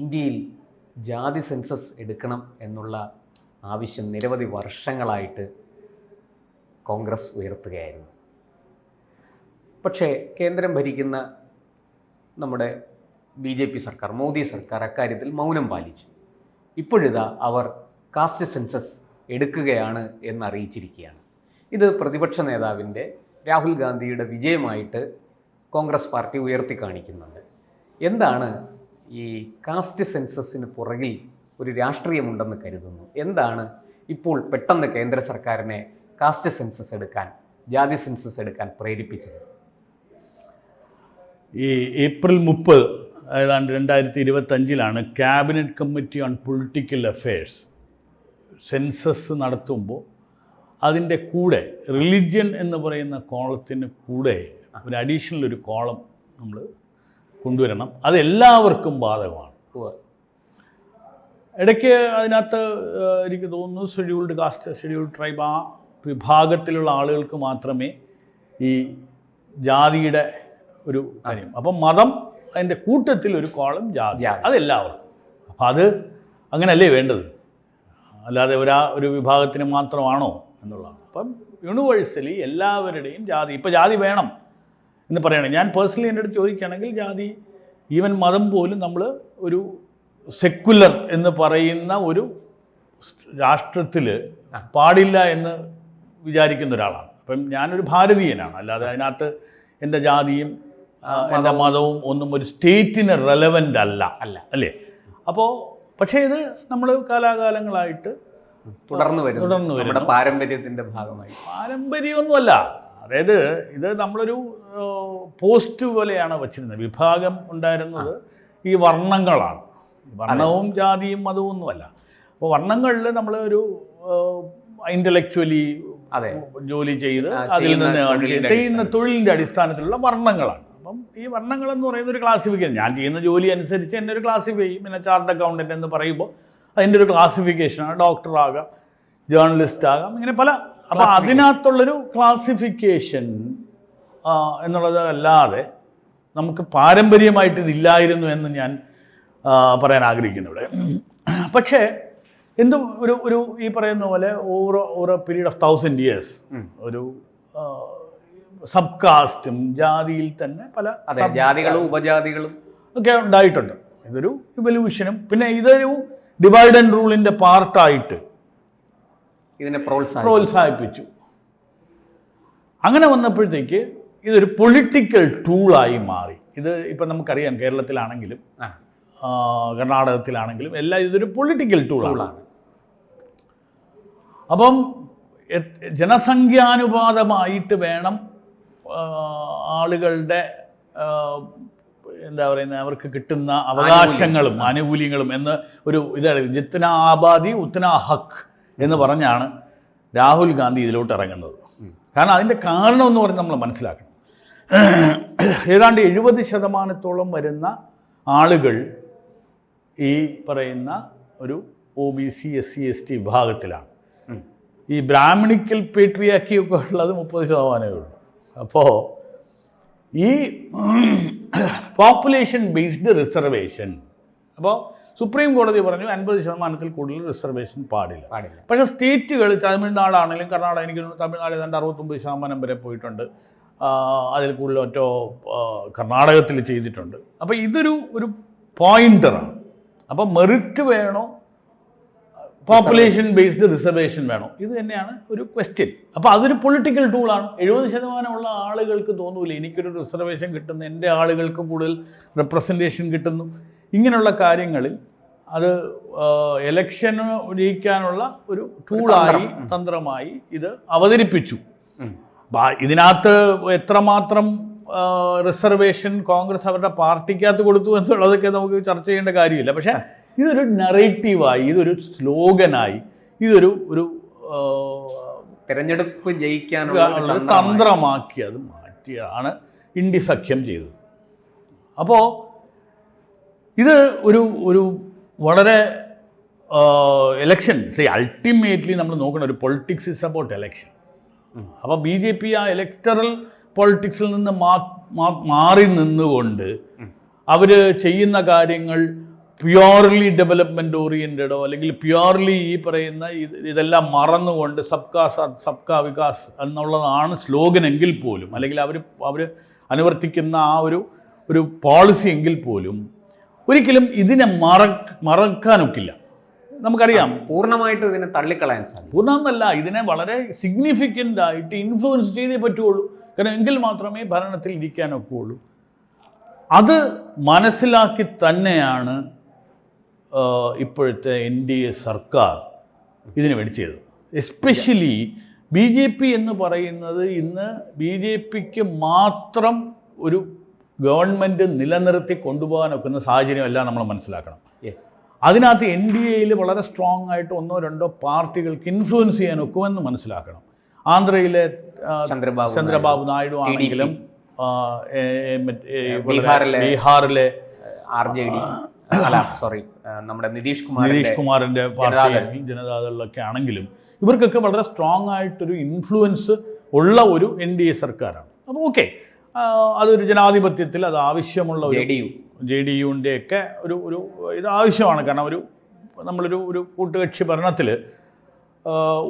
ഇന്ത്യയിൽ ജാതി സെൻസസ് എടുക്കണം എന്നുള്ള ആവശ്യം നിരവധി വർഷങ്ങളായിട്ട് കോൺഗ്രസ് ഉയർത്തുകയായിരുന്നു. പക്ഷേ കേന്ദ്രം ഭരിക്കുന്ന നമ്മുടെ ബി ജെ പി സർക്കാർ മോദി സർക്കാർ അക്കാര്യത്തിൽ മൗനം പാലിച്ചു. ഇപ്പോഴിതാ അവർ കാസ്റ്റ് സെൻസസ് എടുക്കുകയാണ് എന്നറിയിച്ചിരിക്കുകയാണ്. ഇത് പ്രതിപക്ഷ നേതാവിന്റെ രാഹുൽ ഗാന്ധിയുടെ വിജയമായിട്ട് കോൺഗ്രസ് പാർട്ടി ഉയർത്തി കാണിക്കുന്നുണ്ട്. എന്താണ് ഈ കാസ്റ്റ് സെൻസസിന് പുറകിൽ ഒരു രാഷ്ട്രീയമുണ്ടെന്ന് കരുതുന്നു. എന്താണ്? ഇപ്പോൾ പെട്ടെന്ന് കേന്ദ്ര സർക്കാരിനെ കാസ്റ്റ് സെൻസസ് എടുക്കാൻ ജാതി സെൻസസ് എടുക്കാൻ പ്രേരിപ്പിച്ചത്. ഈ ഏപ്രിൽ മുപ്പത് ഏതാണ്ട് രണ്ടായിരത്തി ഇരുപത്തഞ്ചിലാണ് cabinet committee on political affairs census നടത്തുമ്പോൾ അതിന്റെ കൂടെ റിലിജ്യൻ എന്ന് പറയുന്ന കോളത്തിന് കൂടെ ഒരു അഡീഷണൽ ഒരു കോളം നമ്മൾ കൊണ്ടുവരണം. അത് എല്ലാവർക്കും ബാധകമാണ് ഇടയ്ക്ക് അതിനകത്ത് എനിക്ക് തോന്നുന്നു ഷെഡ്യൂൾഡ് കാസ്റ്റ് ഷെഡ്യൂൾഡ് ട്രൈബ് ആ വിഭാഗത്തിലുള്ള ആളുകൾക്ക് മാത്രമേ ഈ ജാതിയുടെ ഒരു കാര്യം. അപ്പം മതം അതിന്റെ കൂട്ടത്തിൽ ഒരു കോളം ജാതി. അതെല്ലാവർക്കും. അപ്പം അത് അങ്ങനെയല്ലേ വേണ്ടത്? അല്ലാതെ ഒരാ ഒരു വിഭാഗത്തിന് മാത്രമാണോ എന്നുള്ളതാണ്. അപ്പം യൂണിവേഴ്സലി എല്ലാവരുടെയും ജാതി. ഇപ്പം ജാതി വേണം. എന്ന് പറയുകയാണ് ഞാൻ പേഴ്സണലി എന്റെ അടുത്ത് ചോദിക്കുകയാണെങ്കിൽ ജാതി ഈവൻ മതം പോലും നമ്മൾ ഒരു സെക്കുലർ എന്ന് പറയുന്ന ഒരു രാഷ്ട്രത്തിൽ പാടില്ല എന്ന് വിചാരിക്കുന്ന ഒരാളാണ്. അപ്പം ഞാനൊരു ഭാരതീയനാണ്. അല്ലാതെ അതിനകത്ത് എന്റെ ജാതിയും എന്റെ മതവും ഒന്നും ഒരു സ്റ്റേറ്റിന് റെലവന്റ് അല്ല. അല്ല. അല്ലേ? അപ്പോൾ പക്ഷേ ഇത് നമ്മൾ കാലാകാലങ്ങളായിട്ട് തുടർന്ന് വരും തുടർന്ന് വരും പാരമ്പര്യത്തിന്റെ ഭാഗമായി. പാരമ്പര്യമൊന്നുമല്ല. അതായത് ഇത് നമ്മളൊരു പോസ്റ്റ് പോലെയാണ് വച്ചിരുന്നത്. വിഭാഗം ഉണ്ടായിരുന്നത് ഈ വർണങ്ങളാണ്. വർണവും ജാതിയും മതവും ഒന്നുമല്ല. അപ്പോൾ വർണങ്ങളിൽ നമ്മൾ ഒരു ഇന്റലക്ച്വലി അതെ. ജോലി ചെയ്ത് അതിൽ നിന്ന് ചെയ്യുന്ന തൊഴിലിന്റെ അടിസ്ഥാനത്തിലുള്ള വർണങ്ങളാണ്. അപ്പം ഈ വർണങ്ങൾ എന്ന് പറയുന്ന ഒരു ക്ലാസിഫിക്കേഷൻ ഞാൻ ചെയ്യുന്ന ജോലി അനുസരിച്ച് എന്നെ ഒരു ക്ലാസിഫൈ ചെയ്യും. പിന്നെ ചാർട്ട് അക്കൗണ്ടന്റ് എന്ന് പറയുമ്പോൾ അതിന്റെ ഒരു ക്ലാസിഫിക്കേഷനാണ് ഡോക്ടറാകാം ജേർണലിസ്റ്റ് ആകാം ഇങ്ങനെ പല. അപ്പം. അതിനകത്തുള്ളൊരു ക്ലാസിഫിക്കേഷൻ എന്നുള്ളത് അല്ലാതെ നമുക്ക് പാരമ്പര്യമായിട്ട് ഇതില്ലായിരുന്നു എന്ന് ഞാൻ പറയാൻ ആഗ്രഹിക്കുന്നു ഇവിടെ. പക്ഷേ എന്തും ഒരു ഒരു ഈ പറയുന്ന പോലെ over over period of thousand years ഒരു സബ് കാസ്റ്റും ജാതിയിൽ തന്നെ പല ജാതികളും ഉപജാതികളും ഒക്കെ ഉണ്ടായിട്ടുണ്ട്. ഇതൊരു ഇവല്യൂഷനും പിന്നെ ഇതൊരു ഡിവൈഡ് ആൻഡ് റൂളിന്റെ പാർട്ടായിട്ട് ഇതിനെ പ്രോത്സാഹിപ്പിച്ചു. അങ്ങനെ വന്നപ്പോഴത്തേക്ക് ഇതൊരു പൊളിറ്റിക്കൽ ടൂളായി മാറി. ഇത് ഇപ്പം നമുക്കറിയാം കേരളത്തിലാണെങ്കിലും കർണാടകത്തിലാണെങ്കിലും എല്ലാം ഇതൊരു പൊളിറ്റിക്കൽ ടൂളാണ് ടൂളാണ് അപ്പം ജനസംഖ്യാനുപാതമായിട്ട് വേണം ആളുകളുടെ എന്താ പറയുന്നത് അവർക്ക് കിട്ടുന്ന അവകാശങ്ങളും ആനുകൂല്യങ്ങളും. എന്ന് ഒരു ഇതാണ്. ജിത്തന ആബാദി ഉത്തന ഹക്ക് എന്ന് പറഞ്ഞാണ് രാഹുൽ ഗാന്ധി ഇതിലോട്ട് ഇറങ്ങുന്നത്. കാരണം അതിന്റെ കാരണം എന്ന് പറഞ്ഞ് നമ്മൾ മനസ്സിലാക്കണം. ഏതാണ്ട് എഴുപത് ശതമാനത്തോളം വരുന്ന ആളുകൾ ഈ പറയുന്ന ഒരു O B C S C S T വിഭാഗത്തിലാണ്. ഈ ബ്രാഹ്മണിക്കൽ പേട്രിയാക്കിയൊക്കെ ഉള്ളത് മുപ്പത് ശതമാനമേ ഉള്ളൂ. അപ്പോൾ ഈ പോപ്പുലേഷൻ ബേസ്ഡ് റിസർവേഷൻ അപ്പോൾ സുപ്രീം കോടതി പറഞ്ഞു അൻപത് ശതമാനത്തിൽ കൂടുതൽ റിസർവേഷൻ പാടില്ല. പാടില്ല. പക്ഷേ സ്റ്റേറ്റുകൾ തമിഴ്നാടാണെങ്കിലും കർണാടക എനിക്ക് തമിഴ്നാട് ഏതാണ്ട് അറുപത്തൊമ്പത് ശതമാനം വരെ പോയിട്ടുണ്ട്. അതിൽ കൂടുതൽ ഒറ്റോ കർണാടകത്തിൽ ചെയ്തിട്ടുണ്ട്. അപ്പോൾ ഇതൊരു ഒരു പോയിന്ററാണ്. അപ്പോൾ മെറിറ്റ് വേണോ? പോപ്പുലേഷൻ ബേസ്ഡ് റിസർവേഷൻ വേണോ? ഇത് തന്നെയാണ് ഒരു ക്വസ്റ്റ്യൻ അപ്പോൾ അതൊരു പൊളിറ്റിക്കൽ ടൂളാണ്. എഴുപത് ശതമാനമുള്ള ആളുകൾക്ക് തോന്നൂല. എനിക്കൊരു റിസർവേഷൻ കിട്ടുന്നു. എന്റെ ആളുകൾക്ക് കൂടുതൽ റെപ്രസെന്റേഷൻ കിട്ടുന്നു. ഇങ്ങനെയുള്ള കാര്യങ്ങളിൽ അത് എലക്ഷന് ജയിക്കാനുള്ള ഒരു ടൂളായി തന്ത്രം. തന്ത്രമായി ഇത് അവതരിപ്പിച്ചു. ഇതിനകത്ത് എത്രമാത്രം റിസർവേഷൻ കോൺഗ്രസ് അവരുടെ പാർട്ടിക്കകത്ത് കൊടുത്തു എന്നുള്ളതൊക്കെ നമുക്ക് ചർച്ച ചെയ്യേണ്ട കാര്യമില്ല പക്ഷേ ഇതൊരു നറേറ്റീവായി ഇതൊരു സ്ലോഗനായി ഇതൊരു ഒരു തെരഞ്ഞെടുപ്പ് ജയിക്കാനുള്ള. തന്ത്രമാക്കി അത് മാറ്റിയാണ് ഇന്ത്യ സഖ്യം ചെയ്തത് അപ്പോൾ ഇത് ഒരു ഒരു വളരെ എലക്ഷൻ സി അൾട്ടിമേറ്റ്ലി നമ്മൾ നോക്കുന്ന ഒരു പൊളിറ്റിക്സ് ഇസ് അബൌട്ട് എലക്ഷൻ. അപ്പോൾ ബി ജെ പി ആ ഇലക്ടറൽ പൊളിറ്റിക്സിൽ നിന്ന് മാറി നിന്നുകൊണ്ട്. അവർ ചെയ്യുന്ന കാര്യങ്ങൾ പ്യുവർലി ഡെവലപ്മെന്റ് ഓറിയന്റഡോ അല്ലെങ്കിൽ പ്യുവർലി ഈ പറയുന്ന ഇത് ഇതെല്ലാം മറന്നുകൊണ്ട് സബ്കാ സബ്കാ വികാസ് എന്നുള്ളതാണ് സ്ലോഗൻ എങ്കിൽ പോലും അല്ലെങ്കിൽ അവർ അവർ അനുവർത്തിക്കുന്ന ആ ഒരു ഒരു പോളിസി എങ്കിൽ പോലും ഒരിക്കലും ഇതിനെ മറ മറക്കാനൊക്കില്ല നമുക്കറിയാം. പൂർണമായിട്ട് ഇതിനെ തള്ളിക്കളയാൻ സാധിക്കും. പൂർണമെന്നല്ല ഇതിനെ വളരെ സിഗ്നിഫിക്കന്റ് ആയിട്ട് ഇൻഫ്ലുവൻസ് ചെയ്തേ പറ്റുള്ളൂ കാരണം എങ്കിൽ മാത്രമേ ഭരണത്തിൽ ഇരിക്കാനൊക്കുള്ളൂ അത് മനസ്സിലാക്കി തന്നെയാണ് ഇപ്പോഴത്തെ എൻ ഡി എ സർക്കാർ ഇതിന് വേണ്ടി ചെയ്തത്. എസ്പെഷ്യലി ബി ജെ പി എന്ന് പറയുന്നത് ഇന്ന് ബി ജെ പിക്ക് മാത്രം ഒരു ഗവൺമെന്റ് നിലനിർത്തി കൊണ്ടുപോകാൻ ഒക്കുന്ന സാഹചര്യമല്ല നമ്മൾ മനസ്സിലാക്കണം. അതിനകത്ത് എൻ ഡി എയിൽ വളരെ സ്ട്രോങ് ആയിട്ട് ഒന്നോ രണ്ടോ പാർട്ടികൾക്ക് ഇൻഫ്ലുവൻസ് ചെയ്യാൻ ഒക്കുമെന്ന് മനസ്സിലാക്കണം. ആന്ധ്രയിലെ ചന്ദ്രബാബു ചന്ദ്രബാബു നായിഡു ആണെങ്കിലും ബീഹാറിലെ- ആർ ജെ ഡി. അല്ല സോറി നമ്മുടെ നിതീഷ് കുമാർ നിതീഷ് കുമാറിന്റെ പാർട്ടി ജനതാദളിലൊക്കെ ആണെങ്കിലും ഇവർക്കൊക്കെ വളരെ സ്ട്രോങ് ആയിട്ടൊരു ഇൻഫ്ലുവൻസ് ഉള്ള ഒരു എൻ ഡി എ സർക്കാരാണ്. അപ്പോൾ ഓക്കെ അതൊരു ജനാധിപത്യത്തിൽ അത് ആവശ്യമുള്ള ഒരു ജെ ഡി യുവിന്റെ ഒക്കെ ഒരു ഒരു ഇത് ആവശ്യമാണ് കാരണം ഒരു നമ്മളൊരു ഒരു കൂട്ടുകക്ഷി ഭരണത്തിൽ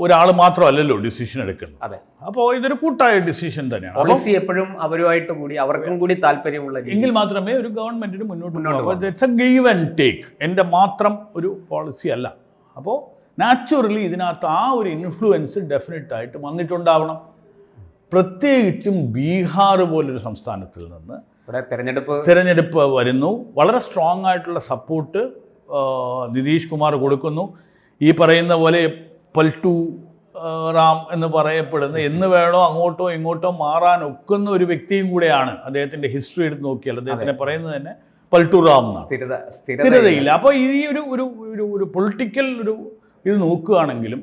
ഒരാൾ മാത്രമല്ലല്ലോ ഡിസിഷൻ എടുക്കുന്നത്. അതെ. അപ്പോൾ ഇതൊരു കൂട്ടായ ഡിസിഷൻ തന്നെയാണ്. പോളിസി എപ്പോഴും അവരുമായിട്ട് കൂടി അവർക്കും കൂടി താല്പര്യമുള്ള. എങ്കിൽ മാത്രമേ ഒരു ഗവൺമെന്റിന് മുന്നോട്ട് മുന്നോട്ട് it's a give and take എന്റെ മാത്രം ഒരു പോളിസി അല്ല. അപ്പോൾ നാച്ചുറലി ഇതിനകത്ത് ആ ഒരു ഇൻഫ്ലുവൻസ് ഡെഫിനറ്റ് ആയിട്ട് വന്നിട്ടുണ്ടാവണം. പ്രത്യേകിച്ചും ബീഹാർ പോലൊരു സംസ്ഥാനത്തിൽ നിന്ന് ഇവിടെ തെരഞ്ഞെടുപ്പ് തിരഞ്ഞെടുപ്പ് വരുന്നു. വളരെ സ്ട്രോങ് ആയിട്ടുള്ള സപ്പോർട്ട് നിതീഷ് കുമാർ കൊടുക്കുന്നു. ഈ പറയുന്ന പോലെ പൽട്ടു റാം എന്ന് പറയപ്പെടുന്ന എന്ന് വേണോ അങ്ങോട്ടോ ഇങ്ങോട്ടോ മാറാൻ ഒക്കുന്ന ഒരു വ്യക്തിയും കൂടെയാണ് അദ്ദേഹത്തിന്റെ ഹിസ്റ്ററി എടുത്ത് നോക്കിയാൽ. അദ്ദേഹത്തിനെ പറയുന്നത് തന്നെ പൽട്ടു റാം സ്ഥിരതയില്ല. അപ്പോൾ ഈ ഒരു ഒരു ഒരു ഒരു പൊളിറ്റിക്കൽ ഒരു ഇത് നോക്കുകയാണെങ്കിലും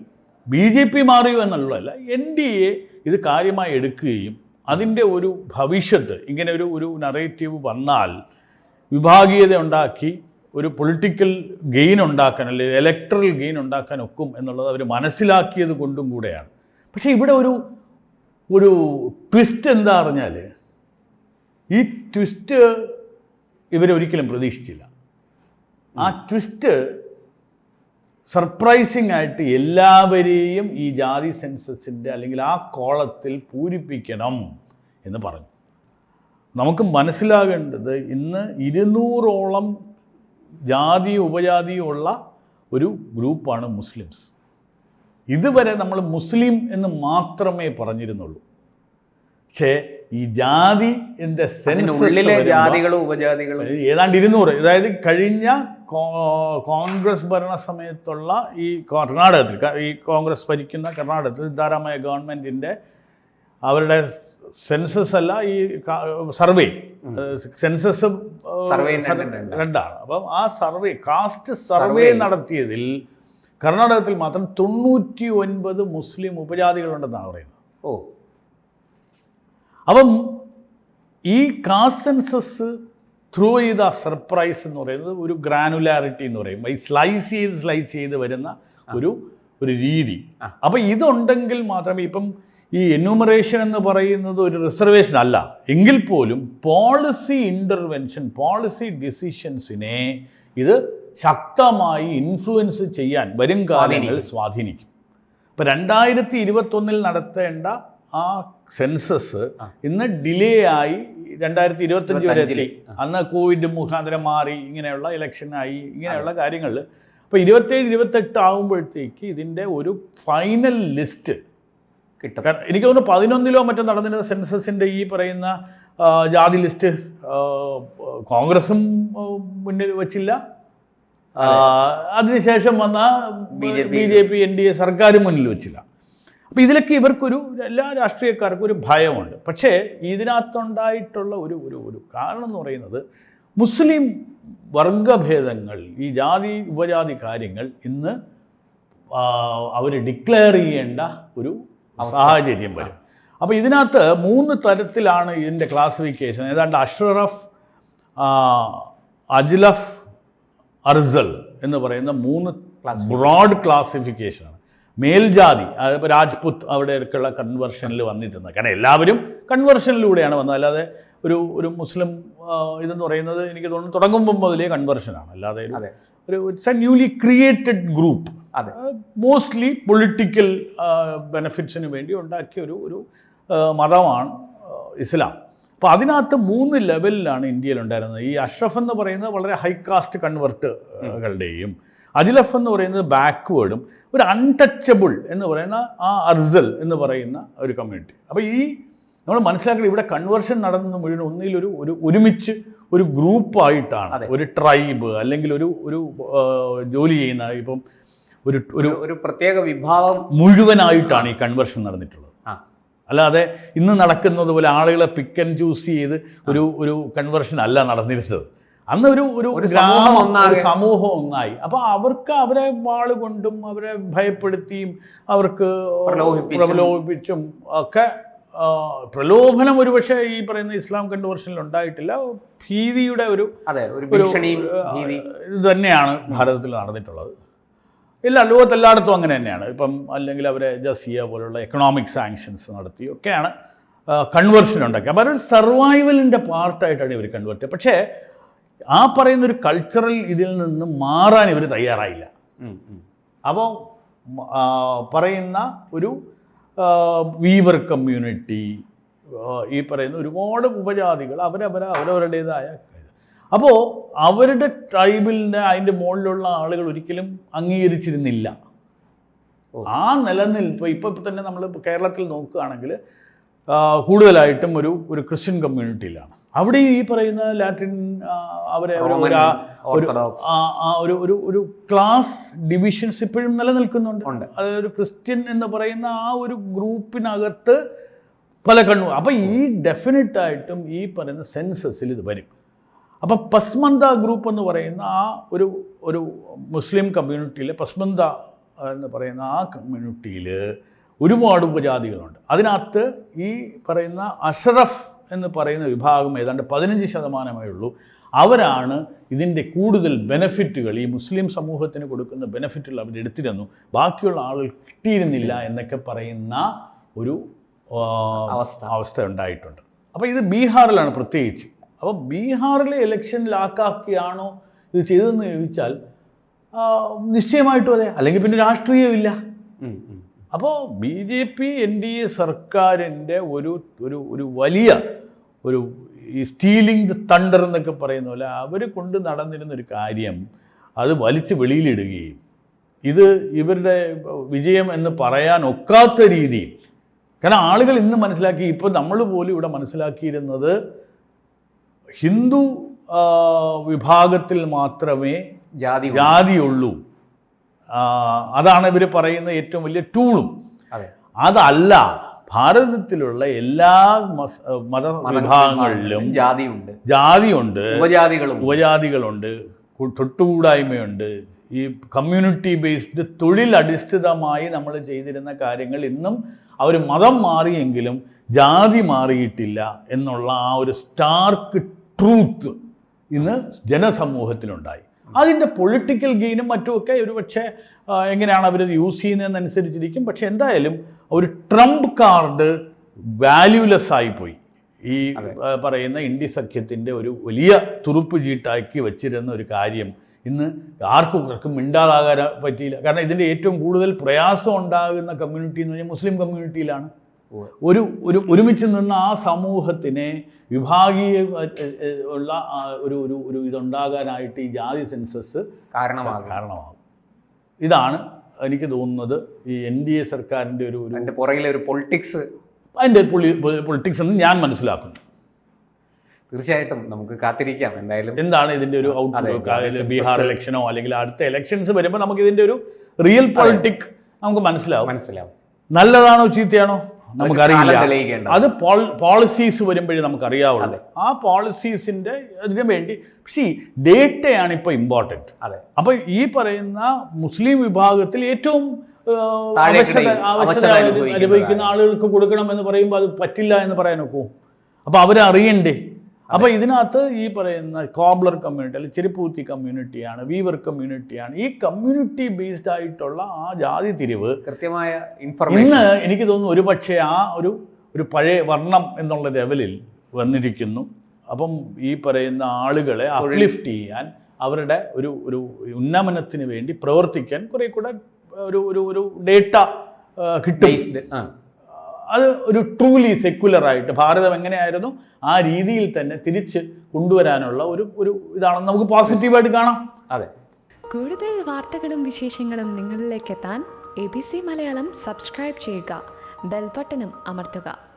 ബി ജെ പി മാറിയോ എന്നുള്ളതല്ല എൻ ഡി എ ഇത് കാര്യമായി എടുക്കുകയും അതിന്റെ ഒരു ഭവിഷ്യത്ത് ഇങ്ങനെ ഒരു ഒരു നറേറ്റീവ് വന്നാൽ വിഭാഗീയത ഉണ്ടാക്കി ഒരു പൊളിറ്റിക്കൽ ഗെയിൻ ഉണ്ടാക്കാൻ അല്ലെങ്കിൽ ഇലക്ട്രൽ ഗെയിൻ ഉണ്ടാക്കാൻ ഒക്കും എന്നുള്ളത് അവർ മനസ്സിലാക്കിയത് കൊണ്ടും കൂടെയാണ്. പക്ഷേ ഇവിടെ ഒരു ഒരു ട്വിസ്റ്റ് എന്താ പറഞ്ഞാൽ ഈ ട്വിസ്റ്റ് ഇവരൊരിക്കലും പ്രതീക്ഷിച്ചില്ല. ആ ട്വിസ്റ്റ് സർപ്രൈസിങ് ആയിട്ട് എല്ലാവരെയും ഈ ജാതി സെൻസസിന്റെ അല്ലെങ്കിൽ ആ കോളത്തിൽ പൂരിപ്പിക്കണം എന്ന് പറഞ്ഞു. നമുക്ക് മനസ്സിലാകേണ്ടത് ഇന്ന് ഇരുന്നൂറോളം ജാതി ഉപജാതിയുള്ള ഒരു ഗ്രൂപ്പാണ് മുസ്ലിംസ്. ഇതുവരെ നമ്മൾ മുസ്ലിം എന്ന് മാത്രമേ പറഞ്ഞിരുന്നുള്ളൂ. പക്ഷേ ഈ ജാതി എന്റെ ജാതികളും ഉപജാതികളും. ഏതാണ്ട് ഇരുന്നൂറ് അതായത് കഴിഞ്ഞ കോൺഗ്രസ് ഭരണ സമയത്തുള്ള ഈ കർണാടകത്തിൽ ഈ കോൺഗ്രസ് ഭരിക്കുന്ന കർണാടകത്തിൽ സിദ്ധാരാമയ്യ ഗവൺമെന്റിന്റെ അവരുടെ സെൻസസ് അല്ല ഈ സർവേ. സെൻസസ്. രണ്ടാണ്. അപ്പം ആ സർവേ കാസ്റ്റ് സർവേ നടത്തിയതിൽ കർണാടകത്തിൽ മാത്രം തൊണ്ണൂറ്റി ഒൻപത് മുസ്ലിം ഉപജാതികളുണ്ടെന്നാണ് പറയുന്നത്. ഓ. അപ്പം ഈ കാസ്റ്റ് സെൻസസ് ത്രൂ ചെയ്ത സർപ്രൈസ് എന്ന് പറയുന്നത് ഒരു ഗ്രാനുലാരിറ്റി എന്ന് പറയും. ഈ സ്ലൈസ് ചെയ്ത് സ്ലൈസ് ചെയ്ത് വരുന്ന ഒരു ഒരു രീതി. അപ്പോൾ അപ്പം ഇതുണ്ടെങ്കിൽ മാത്രമേ ഇപ്പം ഈ എന്യൂമറേഷൻ എന്ന് പറയുന്നത് ഒരു റിസർവേഷൻ അല്ല. എങ്കിൽ പോലും പോളിസി ഇന്റർവെൻഷൻ പോളിസി ഡിസിഷൻസിനെ ഇത് ശക്തമായി ഇൻഫ്ലുവൻസ് ചെയ്യാൻ വരും കാലങ്ങളിൽ സ്വാധീനിക്കും. ഇപ്പം രണ്ടായിരത്തി ഇരുപത്തൊന്നിൽ നടത്തേണ്ട ആ സെൻസസ്. ഇന്ന് ഡിലേ ആയി രണ്ടായിരത്തി ഇരുപത്തഞ്ച് വരെ എത്തി അന്ന് കോവിഡ് മുഖാന്തരം മാറി ഇങ്ങനെയുള്ള ഇലക്ഷനായി ഇങ്ങനെയുള്ള കാര്യങ്ങളിൽ അപ്പോൾ ഇരുപത്തേഴ് ഇരുപത്തെട്ട് ആകുമ്പോഴത്തേക്ക് ഇതിന്റെ ഒരു ഫൈനൽ ലിസ്റ്റ് കിട്ടും. എനിക്ക് തോന്നുന്നു പതിനൊന്നിലോ മറ്റോ നടന്നിരുന്ന സെൻസസിന്റെ ഈ പറയുന്ന ജാതി ലിസ്റ്റ് കോൺഗ്രസും മുന്നിൽ വച്ചില്ല. അതിനുശേഷം വന്ന. B J P N D A സർക്കാരും മുന്നിൽ വെച്ചില്ല. അപ്പോൾ ഇതിലൊക്കെ ഇവർക്കൊരു എല്ലാ രാഷ്ട്രീയക്കാർക്കും ഒരു ഭയമുണ്ട്. പക്ഷേ ഇതിനകത്തുണ്ടായിട്ടുള്ള ഒരു ഒരു ഒരു കാരണം എന്ന് പറയുന്നത് മുസ്ലിം വർഗഭേദങ്ങൾ ഈ ജാതി ഉപജാതി കാര്യങ്ങൾ ഇന്ന് അവർ ഡിക്ലെയർ ചെയ്യേണ്ട ഒരു സാഹചര്യം വരും. അപ്പോൾ ഇതിനകത്ത് മൂന്ന് തരത്തിലാണ് ഇതിന്റെ ക്ലാസിഫിക്കേഷൻ ഏതാണ്ട് അഷ്റഫ് അജ്ലഫ് അർസൽ എന്ന് പറയുന്ന മൂന്ന്. ബ്രോഡ് ക്ലാസിഫിക്കേഷനാണ് മേൽജാതി അതായത് ഇപ്പോൾ രാജ്പുത്ത് അവിടെയൊക്കെയുള്ള കൺവെർഷനിൽ വന്നിട്ടുണ്ട്. കാരണം എല്ലാവരും കൺവെർഷനിലൂടെയാണ് വന്നത്. അല്ലാതെ ഒരു ഒരു മുസ്ലിം ഇതെന്ന് പറയുന്നത് എനിക്ക് തോന്നുന്നു തുടങ്ങുമ്പോൾ മുതലേ കൺവെർഷനാണ് അല്ലാതെ. ഒരു it's a newly created group അതെ. മോസ്റ്റ്ലി പൊളിറ്റിക്കൽ ബെനഫിറ്റ്സിന് വേണ്ടി ഉണ്ടാക്കിയ ഒരു ഒരു മതമാണ് ഇസ്ലാം. അപ്പോൾ അതിനകത്ത് മൂന്ന് ലെവലിലാണ് ഇന്ത്യയിൽ ഉണ്ടായിരുന്നത് ഈ അഷ്റഫ് എന്ന് പറയുന്നത് വളരെ ഹൈ കാസ്റ്റ് കൺവെർട്ടുകളുടെയും അജിലഫ് എന്ന് പറയുന്നത് ബാക്ക്വേർഡും ഒരു അൺടച്ചബിൾ എന്ന് പറയുന്ന ആ അർസൽ എന്ന് പറയുന്ന ഒരു കമ്മ്യൂണിറ്റി അപ്പോൾ ഈ നമ്മൾ മനസ്സിലാക്കണം ഇവിടെ കൺവേർഷൻ നടന്നത് മുഴുവൻ ഒന്നിലൊരു ഒരു ഒരുമിച്ച് ഒരു ഗ്രൂപ്പായിട്ടാണ്. ഒരു ട്രൈബ് അല്ലെങ്കിൽ ഒരു ഒരു ജോലി ചെയ്യുന്ന ഇപ്പം ഒരു ഒരു ഒരു ഒരു പ്രത്യേക വിഭാഗം മുഴുവനായിട്ടാണ് ഈ കൺവേർഷൻ നടന്നിട്ടുള്ളത്. അല്ലാതെ ഇന്ന് നടക്കുന്നത് പോലെ ആളുകളെ പിക്ക് ആൻഡ് ചൂസ് ചെയ്ത് ഒരു ഒരു കൺവേർഷൻ അല്ല നടന്നിരുന്നത്. അന്ന് ഒരു ഒരു ഗ്രാമം. ഒരു സമൂഹം ഒന്നായി. അപ്പൊ അവർക്ക് അവരെ വാൾ കൊണ്ടും അവരെ ഭയപ്പെടുത്തിയും അവർക്ക് പ്രലോഭിപ്പിച്ചും. ഒക്കെ പ്രലോഭനം ഒരുപക്ഷെ ഈ പറയുന്ന ഇസ്ലാം കൺവേർഷനിൽ ഉണ്ടായിട്ടില്ല. ഭീതിയുടെ ഒരു ഒരു ഇത് തന്നെയാണ് ഭാരതത്തിൽ നടന്നിട്ടുള്ളത്. ഇല്ല ലോകത്ത് എല്ലായിടത്തും അങ്ങനെ തന്നെയാണ്. ഇപ്പം അല്ലെങ്കിൽ അവരെ ജസിയ പോലുള്ള എക്കണോമിക് സാങ്ഷൻസ് നടത്തി ഒക്കെയാണ് കൺവേർഷൻ ഉണ്ടാക്കി അപ്പോൾ അതൊരു സർവൈവലിന്റെ പാർട്ടായിട്ടാണ് ഇവർ കൺവേർട്ട് ചെയ്യുക പക്ഷേ ആ പറയുന്ന ഒരു കൾച്ചറൽ ഇതിൽ നിന്ന് മാറാൻ ഇവർ തയ്യാറായില്ല. അപ്പോൾ പറയുന്ന ഒരു വീവർ കമ്മ്യൂണിറ്റി ഈ പറയുന്ന ഒരുപാട് ഉപജാതികൾ അവരവരെ അവരവരുടേതായ അപ്പോൾ അവരുടെ ട്രൈബിലിന്റെ അതിന്റെ മുകളിലുള്ള ആളുകൾ ഒരിക്കലും അംഗീകരിച്ചിരുന്നില്ല. ആ നിലനിൽപ്പ് ഇപ്പോൾ ഇപ്പം തന്നെ നമ്മൾ കേരളത്തിൽ നോക്കുകയാണെങ്കിൽ കൂടുതലായിട്ടും ഒരു ഒരു ക്രിസ്ത്യൻ കമ്മ്യൂണിറ്റിയിലാണ് അവിടെ ഈ പറയുന്ന ലാറ്റിൻ അവരെ ഒരു- ഒരു ഒരു ക്ലാസ് ഡിവിഷൻസ് ഇപ്പോഴും നിലനിൽക്കുന്നുണ്ട്. അതായത് ഒരു ക്രിസ്ത്യൻ എന്ന് പറയുന്ന ആ ഒരു ഗ്രൂപ്പിനകത്ത് പല കണ്ണു. അപ്പം ഈ ഡെഫിനറ്റ് ആയിട്ടും ഈ പറയുന്ന സെൻസസിൽ ഇത് വരും. അപ്പം പസ്മന്ത ഗ്രൂപ്പ് എന്ന് പറയുന്ന ആ ഒരു ഒരു മുസ്ലിം കമ്മ്യൂണിറ്റിയിലെ പസ്മന്ത എന്ന് പറയുന്ന ആ കമ്മ്യൂണിറ്റിയിൽ ഒരുപാട് ഉപജാതികളുണ്ട്. അതിനകത്ത് ഈ പറയുന്ന അഷറഫ് എന്ന് പറയുന്ന വിഭാഗം ഏതാണ്ട് പതിനഞ്ച് ശതമാനമേ ഉള്ളൂ. അവരാണ് ഇതിന്റെ കൂടുതൽ ബെനഫിറ്റുകൾ ഈ മുസ്ലിം സമൂഹത്തിന് കൊടുക്കുന്ന ബെനഫിറ്റുകൾ അവർ എടുത്തിരുന്നു. ബാക്കിയുള്ള ആളുകൾ കിട്ടിയിരുന്നില്ല എന്നൊക്കെ പറയുന്ന ഒരു അവസ്ഥ. അവസ്ഥ ഉണ്ടായിട്ടുണ്ട്. അപ്പോൾ ഇത് ബീഹാറിലാണ് പ്രത്യേകിച്ച്. അപ്പോൾ ബീഹാറിലെ ഇലക്ഷനിലാക്കാക്കിയാണോ ഇത് ചെയ്തതെന്ന് ചോദിച്ചാൽ നിശ്ചയമായിട്ടും അതെ. അല്ലെങ്കിൽ പിന്നെ രാഷ്ട്രീയമില്ല. അപ്പോൾ B J P N D A സർക്കാരിന്റെ ഒരു ഒരു ഒരു വലിയ ഒരു ഈ സ്റ്റീലിംഗ് ദ തണ്ടർ എന്നൊക്കെ പറയുന്ന പോലെ അവർ കൊണ്ട് നടന്നിരുന്നൊരു കാര്യം അത് വലിച്ച് വെളിയിലിടുകയും ഇത് ഇവരുടെ വിജയം എന്ന് പറയാൻ ഒക്കാത്ത രീതിയിൽ. കാരണം ആളുകൾ ഇന്ന് മനസ്സിലാക്കി ഇപ്പോൾ നമ്മൾ പോലും ഇവിടെ മനസ്സിലാക്കിയിരുന്നത് ഹിന്ദു വിഭാഗത്തിൽ മാത്രമേ ജാതി. ജാതിയുള്ളൂ അതാണ് ഇവർ പറയുന്ന ഏറ്റവും വലിയ ടൂളും അതെ. അതല്ല ഭാരതത്തിലുള്ള എല്ലാ മത വിഭാഗങ്ങളിലും ജാതിയുണ്ട്. ജാതിയുണ്ട് ഉപജാതികളും ഉപജാതികളുണ്ട് തൊട്ടുകൂടായ്മയുണ്ട്. ഈ കമ്മ്യൂണിറ്റി ബേസ്ഡ് തൊഴിൽ അടിസ്ഥിതമായി നമ്മൾ ചെയ്തിരുന്ന കാര്യങ്ങൾ ഇന്നും അവർ മതം മാറിയെങ്കിലും ജാതി മാറിയിട്ടില്ല എന്നുള്ള ആ ഒരു സ്റ്റാർക്ക് ട്രൂത്ത് ഇന്ന് ജനസമൂഹത്തിലുണ്ടായി. അതിന്റെ പൊളിറ്റിക്കൽ ഗെയിനും മറ്റുമൊക്കെ ഒരു പക്ഷേ എങ്ങനെയാണ് അവർ യൂസ് ചെയ്യുന്നതെന്നനുസരിച്ചിരിക്കും. പക്ഷെ എന്തായാലും ഒരു ട്രംപ് കാർഡ് വാല്യൂലെസ് ആയിപ്പോയി ഈ പറയുന്ന ഇന്ത്യ സഖ്യത്തിന്റെ ഒരു വലിയ തുറുപ്പ് ചീട്ടാക്കി വച്ചിരുന്ന ഒരു കാര്യം ഇന്ന് ആർക്കും ആർക്കും മിണ്ടാതാകാൻ പറ്റിയില്ല. കാരണം ഇതിന്റെ ഏറ്റവും കൂടുതൽ പ്രയാസം ഉണ്ടാകുന്ന കമ്മ്യൂണിറ്റി എന്ന് പറഞ്ഞാൽ മുസ്ലിം കമ്മ്യൂണിറ്റിയിലാണ്. ഒരു ഒരു ഒരുമിച്ച് നിന്ന് ആ സമൂഹത്തിനെ വിഭാഗീയ ഉള്ള ഒരു ഒരു ഒരു ഇതുണ്ടാകാനായിട്ട് ഈ ജാതി സെൻസസ് കാരണമാകും. കാരണമാകും. ഇതാണ് എനിക്ക് തോന്നുന്നത് ഈ എൻ ഡി എ സർക്കാരിന്റെ ഒരു ഒരു പുറകിലെ ഒരു പൊളിറ്റിക്സ്. അതിന്റെ പൊളിറ്റിക്സ് എന്ന് ഞാൻ മനസ്സിലാക്കുന്നു. തീർച്ചയായിട്ടും നമുക്ക് കാത്തിരിക്കാം എന്തായാലും. എന്താണ് ഇതിന്റെ ഒരു ഔട്ട് ഔട്ട്ലുക്ക് ബീഹാർ ഇലക്ഷനോ അല്ലെങ്കിൽ അടുത്ത ഇലക്ഷൻസ് വരുമ്പോൾ നമുക്ക് ഇതിന്റെ ഒരു റിയൽ പൊളിറ്റിക് നമുക്ക് മനസ്സിലാവും. മനസ്സിലാവും. നല്ലതാണോ ചീത്തയാണോ? നമുക്കറിയില്ല. അത് പോളിസീസ് വരുമ്പോഴേ നമുക്കറിയാവുള്ളൂ. ആ പോളിസീസിന്റെ അതിനു വേണ്ടി പക്ഷേ ഡേറ്റയാണ് ഇപ്പോൾ ഇമ്പോർട്ടന്റ് അതെ. അപ്പോൾ ഈ പറയുന്ന മുസ്ലിം വിഭാഗത്തിൽ ഏറ്റവും അനുഭവിക്കുന്ന ആളുകൾക്ക് കൊടുക്കണം എന്ന് പറയുമ്പോൾ അത് പറ്റില്ല എന്ന് പറയാൻ ഒക്കുമോ അപ്പോൾ അവരറിയണ്ടേ? അപ്പോൾ ഇതിനകത്ത് ഈ പറയുന്ന കോബ്ലർ കമ്മ്യൂണിറ്റി അല്ലെങ്കിൽ ചെരുപ്പൂത്തി കമ്മ്യൂണിറ്റിയാണ് വീവർ കമ്മ്യൂണിറ്റിയാണ് ഈ കമ്മ്യൂണിറ്റി ബേസ്ഡ് ആയിട്ടുള്ള ആ ജാതി തിരിവ് കൃത്യമായ ഇൻഫർമേഷൻ ഇന്ന് എനിക്ക് തോന്നുന്നു ഒരു പക്ഷേ ആ ഒരു ഒരു പഴയ വർണം എന്നുള്ള ലെവലിൽ വന്നിരിക്കുന്നു. അപ്പം ഈ പറയുന്ന ആളുകളെ അപ്ലിഫ്റ്റ് ചെയ്യാൻ അവരുടെ ഒരു ഒരു ഉന്നമനത്തിന് വേണ്ടി പ്രവർത്തിക്കാൻ കുറെ കൂടെ ഒരു ഒരു ഒരു ഡേറ്റ കിട്ടും. അത് ഒരു ട്രൂലി സെക്യുലറായിട്ട് ഭാരതം എങ്ങനെയായിരുന്നു? ആ രീതിയിൽ തന്നെ തിരിച്ച് കൊണ്ടുവരാനുള്ള ഒരു ഒരു ഇതാണെന്ന് നമുക്ക് പോസിറ്റീവായിട്ട് കാണാം. അതെ. കൂടുതൽ വാർത്തകളും വിശേഷങ്ങളും നിങ്ങളിലേക്ക് എത്താൻ A B C Malayalam subscribe ചെയ്യുക. ബെൽബട്ടനും അമർത്തുക.